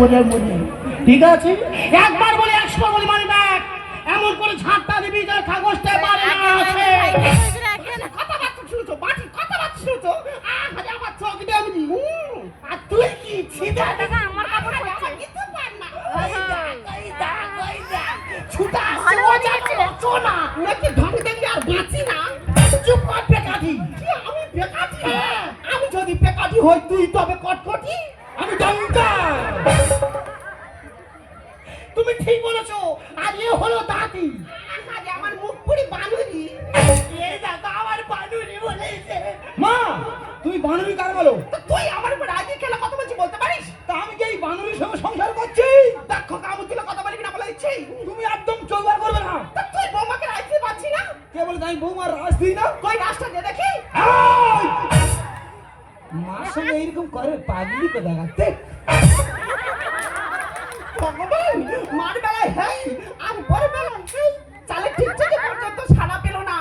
মরে মরে ঠিক আছে? একবার বলে একশো বলি মানে দেখ এমন করে ঝাঁটটা দিবি যে কাগজটা পারে না আছে। কথাবার্তা শুনছো বাটি কথাবার্তা শুনছো আরে আমার চোখ দিয়ে আমি আর তুই কি ছিদা দেখা আমার কাপড় আরে পরছে। আমার কিছু পার না। ওই দেখ, ওই দেখ, ছুটা আসছে, ও যাচ্ছে, না। নাকি ঢং দেখলে আর বাঁচি না? চুপ কর, আমি বেকাঠি? আমি যদি বেকাঠি হই তুই তবে কটকটি। ঠিক বলেছ। আর এ হলো দাদি আমার মুখ পুরি বানুরি আমার বানুরি বলেছে। মা তুই বানুরি কার বলো? তুই আমার উপর কথা বলছি বলতে পারিস? তা আমি কি এই বানুরির সঙ্গে সংসার করছি? দেখো কামু তুলে কথা বলবি না বলে তুমি একদম চৌবার করবে না। তুই বৌমাকে রাখতে পারছি না? কে বলে তাই বৌমার রাজ দিই না? কই রাস্তা দিয়ে দেখি! মার সঙ্গে এইরকম করে পাগলি ভগবান মার বেলায় আর বড় বেলায় চালে ঠিক পর্যন্ত সারা পেল না।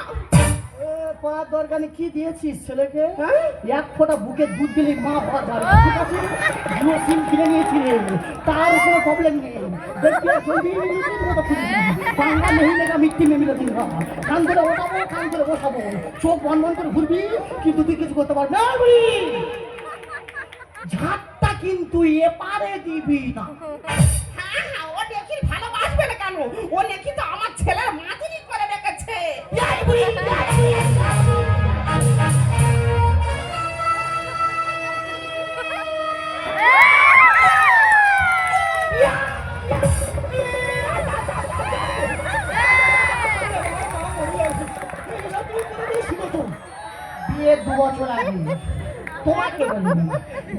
পাওয়ার দরকার কি দিয়েছিস ছেলেকে? হ্যাঁ? এক ফোঁটা বুকে দুধ দিলে মা পাওয়া যাবে ঠিক আছে? জিও সিম কিনে নিয়েছি তার কোনো প্রবলেম নেই। দেখবি খুঁজবি বাংলা নেই মিট্টি মে দিন কান করে ওঠাবো কান করে বসাবো। চোখ বন্ধ করে ঘুরবি কিন্তু তুই কিছু করতে পারবি না। ঝাঁটটা কিন্তু এপারে দিবি না। কেন? ও দেখি তো আমার ছেলের মাতুরি করে রেখেছে।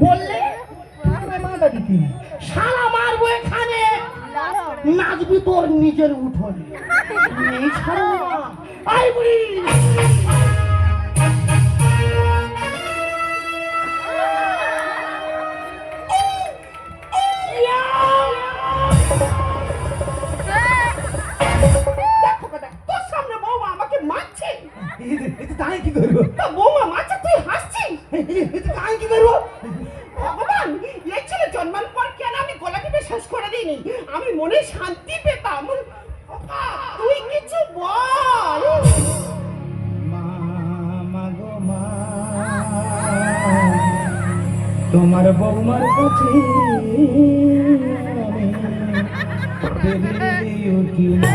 বললে শালা মারবো এখানে। নাচবি তোর নিজের উঠোনে। এই ছাড়া আই বুড়ি। আমি মনে শান্তি পেতাম। তুই কিছু বল। তোমার বৌমার কাছে আমি উঠি না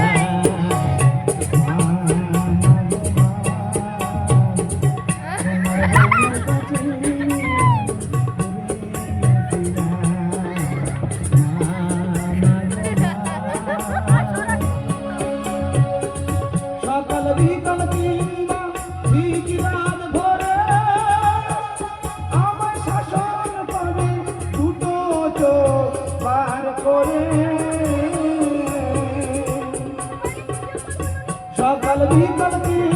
করে সকাল বিকাল কিংবা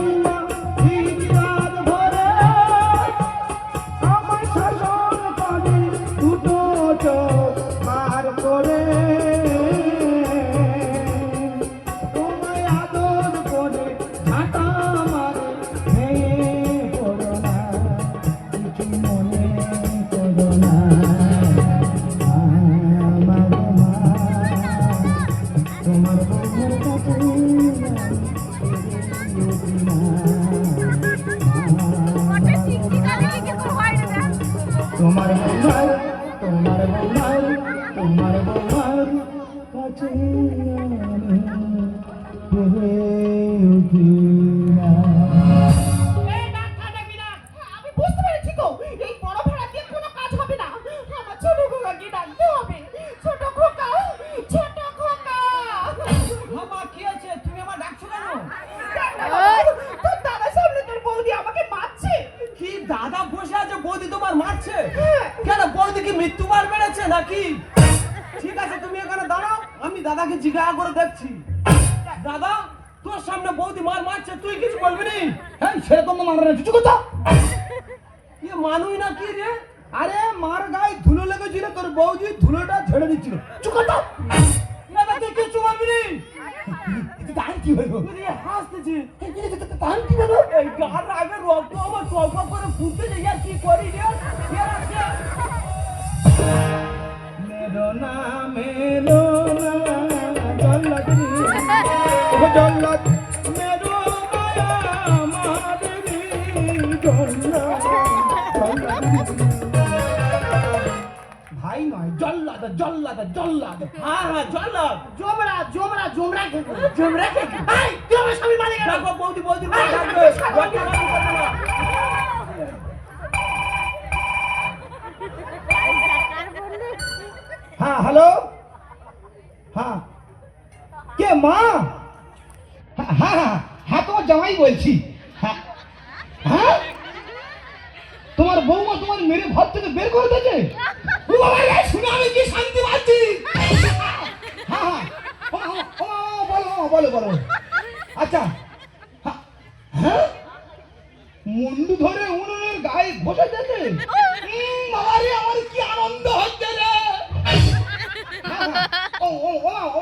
তোমার বউয়ের তোমার তোমার নাকি? ঠিক আছে তুমি এখানে দাঁড়াও আমি দাদাকে জিজ্ঞাসা করে দেখছি। দাদা তোর সামনে বৌদি মার মারছে তুই কিছু বলবি নি? হ্যাঁ সেরকম তো না কিছু কথা? ইয়ে মানুই না কি রে? আরে মার গায়ে ধুলো লেগেছিল তোর বৌদি ধুলোটা ছেড়ে দিচ্ছিল। চুপ কথা? দাদা তুই কিছু বলবি নি? তাই কি হাসতেছি তাই কি এই গার আগে রক্ত আমার টক করে ফুটতে যাই কি করি রে? ভাই নয় জল্লাদ জল্লাদ জল্লাদ হ্যাঁ হ্যাঁ জল্লাদ জমরা জমরা জমরা খেকো জমরা খেকো এই তুই আমার স্বামী মারে গেল দেখো বৌদি বৌদি বলে এই, ডাকবে এই, ছাগল রক্ত গরম করবে না। হ্যাঁ হ্যালো হ্যাঁ কে, মা? হ্যাঁ তোমার জামাই বলছি। তোমার বৌমা তোমার মেরে ঘর থেকে বের করে কি শান্তি পাচ্ছি? আচ্ছা মুন্ডু ধরে উনুনের গায়ে বসে যেতে বাবা রে, আমার কি আনন্দ?